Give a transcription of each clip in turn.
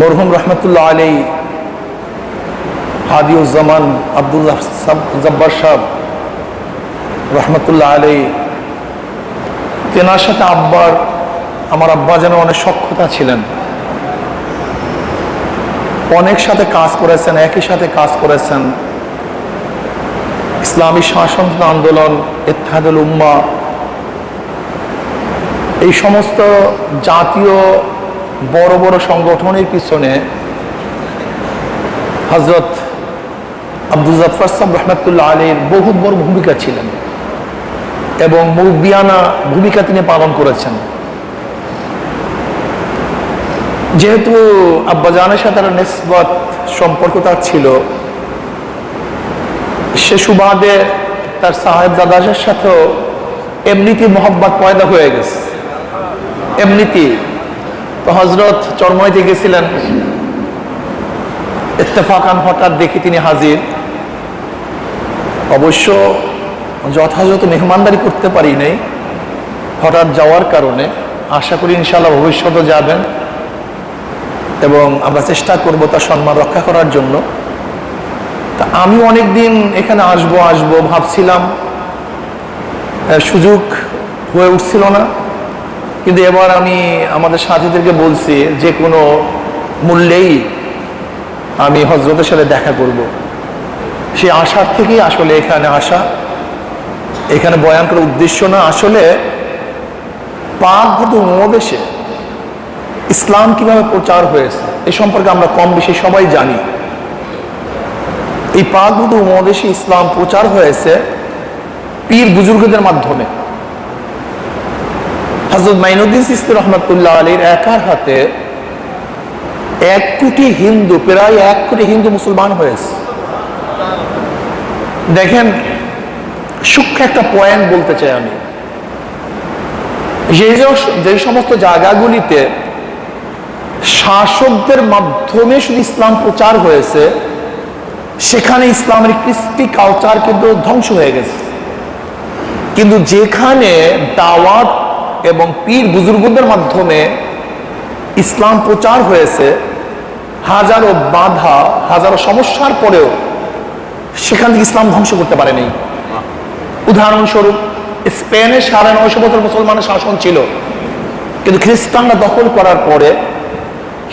মরহুম রহমতুল্লাহ আলী হাদিউজ্জামান আব্দুল্লাহ জব্বার সাহ রহমতুল্লাহ আলী তেনার সাথে আব্বার, আমার আব্বা যেন অনেক সক্ষতা ছিলেন। অনেক সাথে কাজ করেছেন, একই সাথে কাজ করেছেন। ইসলামী শাসন আন্দোলন ইত্তেহাদুল উম্মা এই সমস্ত জাতীয় বড় বড় সংগঠনের পিছনে হজরত আব্দুল জাফর সাহ রহমতুল্লাহ আলীর বহু বড় ভূমিকা ছিলেন এবং মুরব্বিয়ানা ভূমিকা তিনি পালন করেছেন। যেহেতু আব্বাজানের সাথে একটা নেসবত সম্পর্ক তার ছিল, সে সুবাদে তার সাহেব দাদাসের সাথেও এমনিতে মোহব্বত পয়দা হয়ে গেছে। এমনিতে তো হজরত চরময়তে গেছিলেন। ইত্তেফাকান হঠাৎ দেখি তিনি হাজির। অবশ্য যথাযথ মেহমানদারি করতে পারি নাই। হঠাৎ যাওয়ার কারণে আশা করি ইনশাল্লাহ ভবিষ্যতে যাবেন এবং আমরা চেষ্টা করব তার সম্মান রক্ষা করার জন্য। তা আমি অনেকদিন এখানে আসব আসব, ভাবছিলাম। সুযোগ হয়ে উঠছিল না। কিন্তু এবার আমি আমাদের সাথীদেরকে বলছি, যে কোনো মূল্যেই আমি হজরতের সাথে দেখা করব। সেই আশার থেকেই আসলে এখানে আসা। এখানে বয়ান করার উদ্দেশ্য না, আসলে পাকভূত উপমহাদেশে ইসলাম কীভাবে প্রচার হয়েছে, এ সম্পর্কে আমরা কম বেশি সবাই জানি। এই পাকভূত উপমহাদেশে ইসলাম প্রচার হয়েছে পীর বুজুর্গদের মাধ্যমে। হজরত মাইনুদ্দিন সিস্তি রহমতুল্লাহ আলীর একার হাতে এক কোটি হিন্দু, প্রায় এক কোটি হিন্দু মুসলমান হয়েছে। দেখেন, সূক্ষ্ম একটা পয়েন্ট বলতে চাই আমি। যে- যে সমস্ত জায়গাগুলিতে শাসকদের মাধ্যমে শুধু ইসলাম প্রচার হয়েছে, সেখানে ইসলামের কৃষ্টি কালচার কিন্তু ধ্বংস হয়ে গেছে। কিন্তু যেখানে দাওয়াত এবং পীর বুজুর্গদের মাধ্যমে ইসলাম প্রচার হয়েছে, হাজারো বাধা, হাজারো সমস্যার পরেও সেখান থেকে ইসলাম ধ্বংস করতে পারেনি। উদাহরণস্বরূপ, স্পেনে সাড়ে নয়শো বছর মুসলমানের শাসন ছিল, কিন্তু খ্রিস্টানরা দখল করার পরে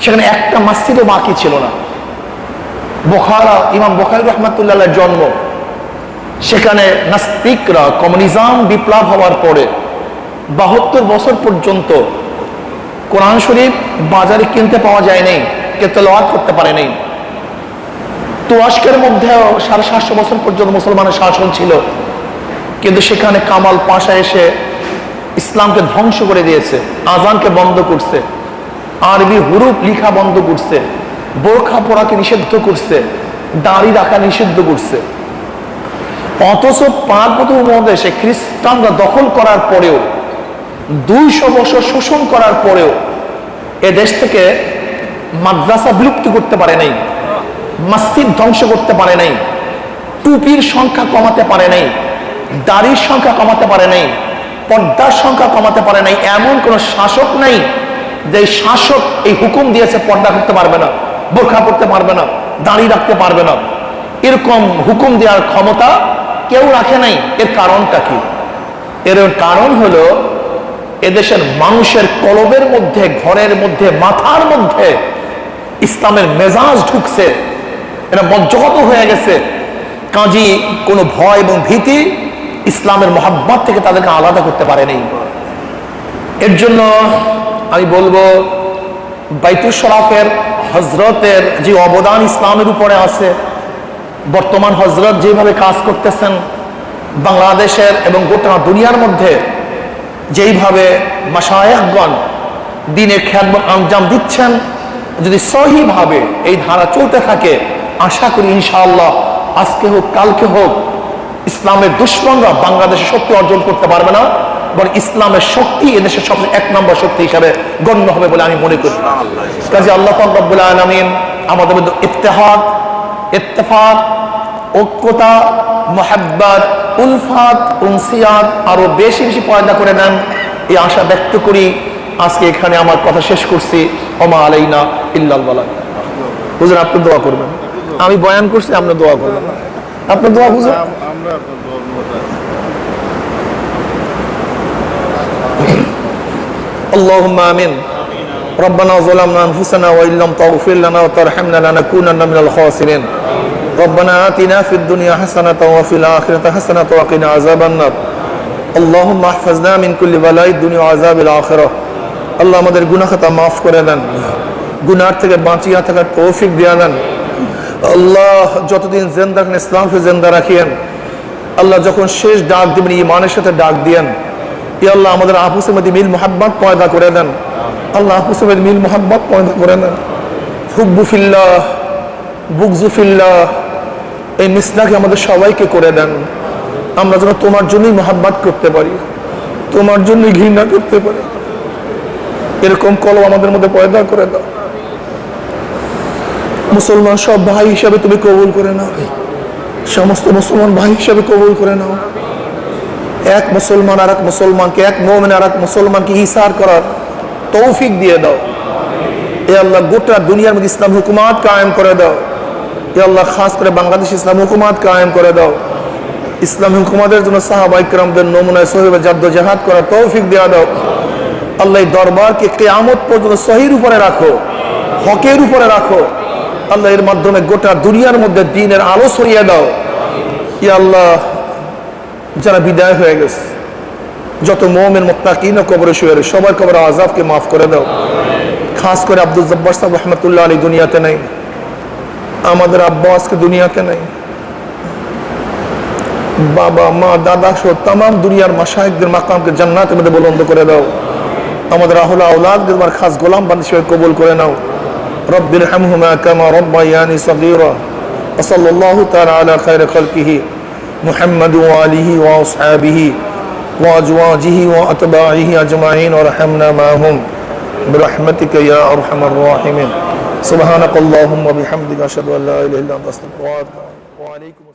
সেখানে একটা মসজিদও বাকি ছিল না। বোখারা, ইমাম বোখারি রহমতুল্লাহ জন্ম। সেখানে নাস্তিকরা, কমিউনিজম, বিপ্লব হওয়ার পরে বাহাত্তর বছর পর্যন্ত কোরআন শরীফ বাজারে কিনতে পাওয়া যায় নাই কে তেলাওয়াত করতে পারে নাই তুরস্কের মধ্যেও সাড়ে সাতশো বছর পর্যন্ত মুসলমানের শাসন ছিল। কিন্তু সেখানে কামাল পাশা এসে ইসলামকে ধ্বংস করে দিয়েছে, আজানকে বন্ধ করছে, আরবি হুরুপ লিখা বন্ধ করছে, বোরখা পড়াকে নিষিদ্ধ করছে, দাড়ি রাখা নিষিদ্ধ করছে। অথচ পার্বত উপমহাদেশে খ্রিস্টানরা দখল করার পরেও দুইশো বছর শোষণ করার পরেও এ দেশ থেকে মাদ্রাসা বিলুপ্ত করতে পারে নাই, মসজিদ ধ্বংস করতে পারে নাই, টুপির সংখ্যা কমাতে পারে নাই, দাড়ির সংখ্যা কমাতে পারে নাই, পর্দার সংখ্যা কমাতে পারে নাই, এমন কোন শাসক নাই যে শাসক এই হুকুম দিয়েছে পর্দা করতে পারবে না, বোরখা করতে পারবে না, দাড়ি রাখতে পারবে না। এরকম হুকুম দেওয়ার ক্ষমতা কেউ রাখে নাই, এর কারণটা কি? এর কারণ হলো এদেশের মানুষের কলবের মধ্যে, ঘরের মধ্যে, মাথার মধ্যে ইসলামের মেজাজ ঢুকছে। এটা মজ্জগত হয়ে গেছে। কাজী কোনো ভয় এবং ভীতি ইসলামের মহাব্বত থেকে তাদেরকে আলাদা করতে পারেনি। এর জন্য আমি বলব, বাইতুল শরাফের হজরতের যে অবদান ইসলামের উপরে আছে, বর্তমান হজরত যেভাবে কাজ করতেছেন, বাংলাদেশের এবং গোটা দুনিয়ার মধ্যে যেইভাবে মাসায়কগণ দিনের খ্যাত আঞ্জাম দিচ্ছেন, যদি সহিভাবে এই ধারা চলতে থাকে, আশা করি ইনশাআল্লাহ আজকে হোক, কালকে হোক, ইসলামের দুশ্মনরা বাংলাদেশে শক্তি অর্জন করতে পারবে না, বরং ইসলামের শক্তি এদেশের সবচেয়ে এক নম্বর শক্তি হিসাবে গণ্য হবে বলে আমি মনে করি। কাজে আল্লাহ রব্বুল আলামিন আমাদের মধ্যে ইত্তেহাদ, ইত্তেফাক, ঐক্যতা মহাব্বাত উলফাত উনসিয়াত আরো বেশি বেশি পয়দা করে নেন এই আশা ব্যক্ত করি আজকে এখানে আমার কথা শেষ করছি ওমা আলাইনা ইল্লাল বালা হুজুর আপনি দোয়া করবেন আমি বয়ান করছি আপনি দোয়া করবেন আপনি দোয়া হুজুর আমরা আপনার দোয়ার মতো আছি। اللهم امين ربنا ظلمنا انفسنا وان لم تغفر لنا وترحمنا لنكونن من الخاسرين ربنا اتنا في الدنيا حسنه وفي الاخره حسنه وقنا عذاب النار اللهم احفظنا من كل بلاء الدنيا وعذاب الاخره আল্লাহ আমাদের গুনাহ খাতা মাফ করে দেন গুনার থেকে বাঁচিয়া থাকার তৌফিক দিয়া দেন আল্লাহ যতদিন জেন্দা রাখেন ইসলামকে জেন্দা রাখিয়েন আল্লাহ যখন শেষ ডাক দিবেন ইমানের সাথে ডাক দিয়েন ই আল্লাহ আমাদের আপুসের মধ্যে মিল মোহাব্বত পয়দা করে দেন আল্লাহ আপুসের মধ্যে মিল মোহাব্বত পয়দা করে দেন হুব্বুফিল্লাহ বুকজুফিল্লাহ এই মিসনাকে আমাদের সবাইকে করে দেন। আমরা যেন তোমার জন্যই মোহাব্বত করতে পারি, তোমার জন্যই ঘৃণা করতে পারি। এরকম কলম আমাদের মধ্যে পয়দা করে দাও। মুসলমান সব ভাই হিসাবে তুমি কবুল করে নাও। সমস্ত মুসলমান ভাই হিসাবে কবুল করে নাও। এক মুসলমান আর এক মুসলমানকে, এক মোমেন আর এক মুসলমানকে ইসার করার তৌফিক দিয়ে দাও। এ আল্লাহ গোটা দুনিয়ার মধ্যে ইসলাম হুকুমাত কায়েম করে দাও। আল্লাহ খাস করে বাংলাদেশ ইসলাম হুকুমাত কায়েম করে দাও। ইসলাম হুকুমাদের জন্য সাহাবা নমুনায় সহিবে জাদ্দ জাহাদ করা তৌফিক দেওয়া দাও। আল্লাহ দরবারকে কেয়ামত পর্যন্ত সহির উপরে রাখো, হকের উপরে রাখো। আল্লাহ এর মাধ্যমে গোটা দুনিয়ার মধ্যে দিনের আলো সরিয়ে দাও। ই আল্লাহ, যারা বিদায় হয়ে গেছে, যত মোমের মোত্তাকিন কবরে শুয়ে সবার কবর আজাবকে মাফ করে দাও। খাস করে আব্দুল জব্বার সাহেব রহমতুল্লাহ আলী দুনিয়াতে নেই। আমাদের আব্বা আজকে দুনিয়াতে নেই বাবা মা দাদা সহ তাম দুনিয়ার মাসায়কদের মাকামকে জান্নাতের মধ্যে বুলন্দ করে দাও আমাদের আহলা আউলাদদের আমার খাস গোলাম বান্ধব হিসেবে কবুল করে নাও رب ارحمهما كما ربياني صغيرا وصلى الله تعالى على خير خلقه محمد وآله وأصحابه وأزواجه وأتباعه أجمعين ورحمنا معهم برحمتك يا أرحم الراحمين সুবহানাকাল্লাহুম্মা বিহামদিকা আশহাদু আল্লা ইলাহা ইল্লা আনতা আস্তাগফিরুকা ওয়া আলাইকুম